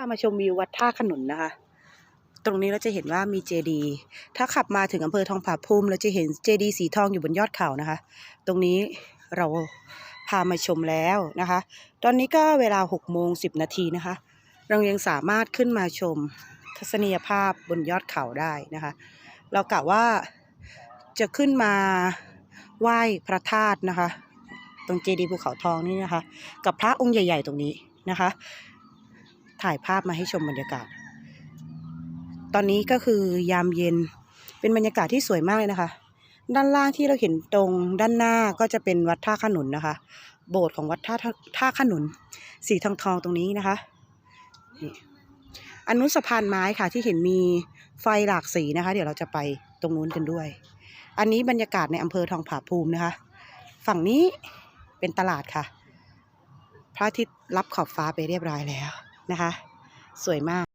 ามาชมวิววัดท่าขนุนนะคะ ตรงนี้เราจะเห็นว่ามีเจดี ถ้าขับมาถึงอำเภอทองผาภูมิ เราจะเห็นเจดีสีทองอยู่บนยอดเขานะคะ ตรงนี้เราพามาชมแล้วนะคะ ตอนนี้ก็เวลา6โมง10 นาทีนะคะ เรายังสามารถขึ้นมาชมทัศนียภาพบนยอดเขาได้นะคะ เรากะว่าจะขึ้นมาไหว้พระธาตุนะคะ ตรงเจดีย์ภูเขาทองนี่นะคะ กับพระองค์ใหญ่ ๆ ตรงนี้นะคะ ถ่ายภาพมาให้ชมบรรยากาศ ตอนนี้ก็คือยามเย็นเป็นบรรยากาศที่สวยมากเลยนะคะ ด้านล่างที่เราเห็นตรงด้านหน้าก็จะเป็นวัดท่าขนุนนะคะ โบสถ์ของวัดท่าท่าขนุน สีทองทองตรงนี้นะคะอันนู้นสะพานไม้ค่ะที่เห็นมีไฟหลากสีนะคะ เดี๋ยวเราจะไปตรงนู้นกันด้วย อันนี้บรรยากาศในอำเภอทองผาภูมินะคะ ฝั่งนี้เป็นตลาดค่ะ พระอาทิตย์รับขอบฟ้าไปเรียบร้อยแล้ว นะคะ สวยมาก